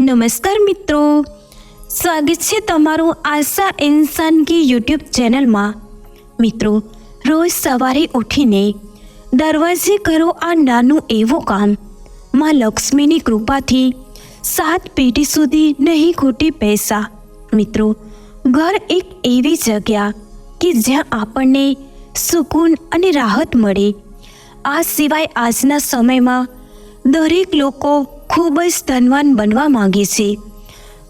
નમસ્કાર મિત્રો. સ્વાગત છે તમારું આશા ઇન્સાનગી યુટ્યુબ ચેનલમાં. મિત્રો, રોજ સવારે ઉઠીને દરવાજે કરો આ નાનું એવું કામ. માં લક્ષ્મીની કૃપાથી સાત પેઢી સુધી નહીં ખૂટી પૈસા. મિત્રો, ઘર એક એવી જગ્યા કે જ્યાં આપણને સુકૂન અને રાહત મળે. આ સિવાય આજના સમયમાં દરેક લોકો ખૂબ જ ધનવાન બનવા માગે છે.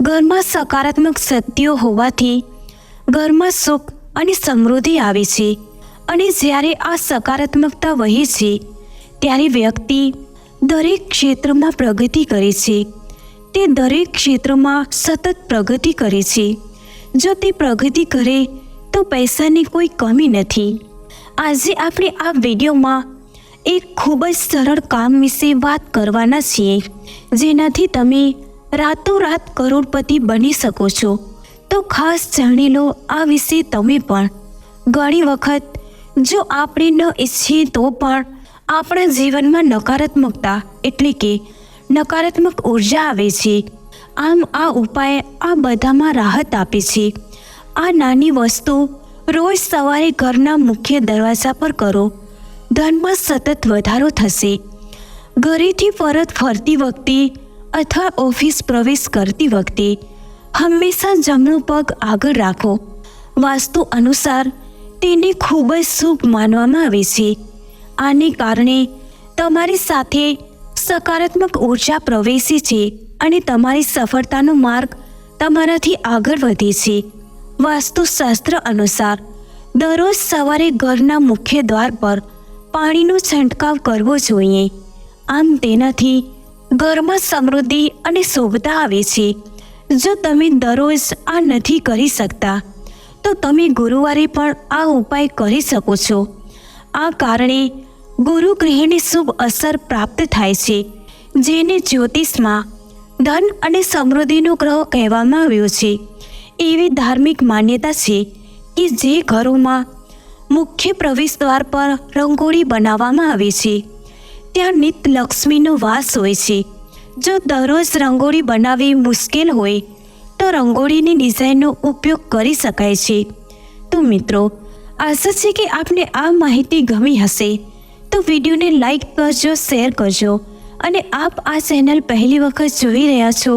ઘરમાં સકારાત્મક શક્તિઓ હોવાથી ઘરમાં સુખ અને સમૃદ્ધિ આવે છે. અને જ્યારે આ સકારાત્મકતા વહે છે, ત્યારે વ્યક્તિ દરેક ક્ષેત્રમાં પ્રગતિ કરે છે. તે દરેક ક્ષેત્રમાં સતત પ્રગતિ કરે છે. જો તે પ્રગતિ કરે, તો પૈસાની કોઈ કમી નથી. આજે આપણે આ વિડીયોમાં એક ખૂબ જ સરળ કામ વિશે વાત કરવાના છીએ, જેનાથી તમે રાતોરાત કરોડપતિ બની શકો છો. તો ખાસ જાણી લો આ વિશે તમે પણ. ઘણી વખત, જો આપણે ન ઈચ્છીએ તો પણ, આપણા જીવનમાં નકારાત્મકતા એટલે કે નકારાત્મક ઊર્જા આવે છે. આમ આ ઉપાય આ બધામાં રાહત આપે છે. આ નાની વસ્તુ રોજ સવારે ઘરના મુખ્ય દરવાજા પર કરો. ધનમાં સતત વધારો થશે. ઘરેથી પરત ફરતી વખતે અથવા ઓફિસ પ્રવેશ કરતી વખતે હંમેશા જમણો પગ આગળ રાખો. વાસ્તુ અનુસાર તેને ખૂબ જ શુભ માનવામાં આવે છે. આને કારણે તમારી સાથે સકારાત્મક ઊર્જા પ્રવેશે છે અને તમારી સફળતાનો માર્ગ તમારાથી આગળ વધે છે. વાસ્તુશાસ્ત્ર અનુસાર દરરોજ સવારે ઘરના મુખ્ય દ્વાર પર પાણીનો છંટકાવ કરવો જોઈએ. આમ તેનાથી ઘરમાં સમૃદ્ધિ અને શોભતા આવે છે. જો તમે દરરોજ આ નથી કરી શકતા, તો તમે ગુરુવારે પણ આ ઉપાય કરી શકો છો. આ કારણે ગુરુ ગ્રહની શુભ અસર પ્રાપ્ત થાય છે, જેને જ્યોતિષમાં ધન અને સમૃદ્ધિનો ગ્રહ કહેવામાં આવ્યો છે. એવી ધાર્મિક માન્યતા છે કે જે ઘરોમાં મુખ્ય પ્રવેશ દ્વાર પર રંગોળી બનાવવામાં આવે છે. ત્યાં નિત લક્ષ્મીનો વાસ હોય છે. જો દરરોજ રંગોળી બનાવવી મુશ્કેલ હોય, તો રંગોળીની ડિઝાઇનનો ઉપયોગ કરી શકાય છે. તો મિત્રો, આશા છે કે આપને આ માહિતી ગમી હશે. તો વિડીયોને લાઇક કરજો, શેર કરજો અને આપ આ ચેનલ પહેલી વખત જોઈ રહ્યા છો,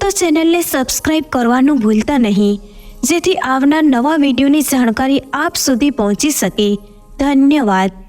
તો ચેનલને સબસ્ક્રાઈબ કરવાનું ભૂલતા નહીં. જેથી આવનાર નવા વિડીયોની જાણકારી આપ સુધી પહોંચી શકે. ધન્યવાદ.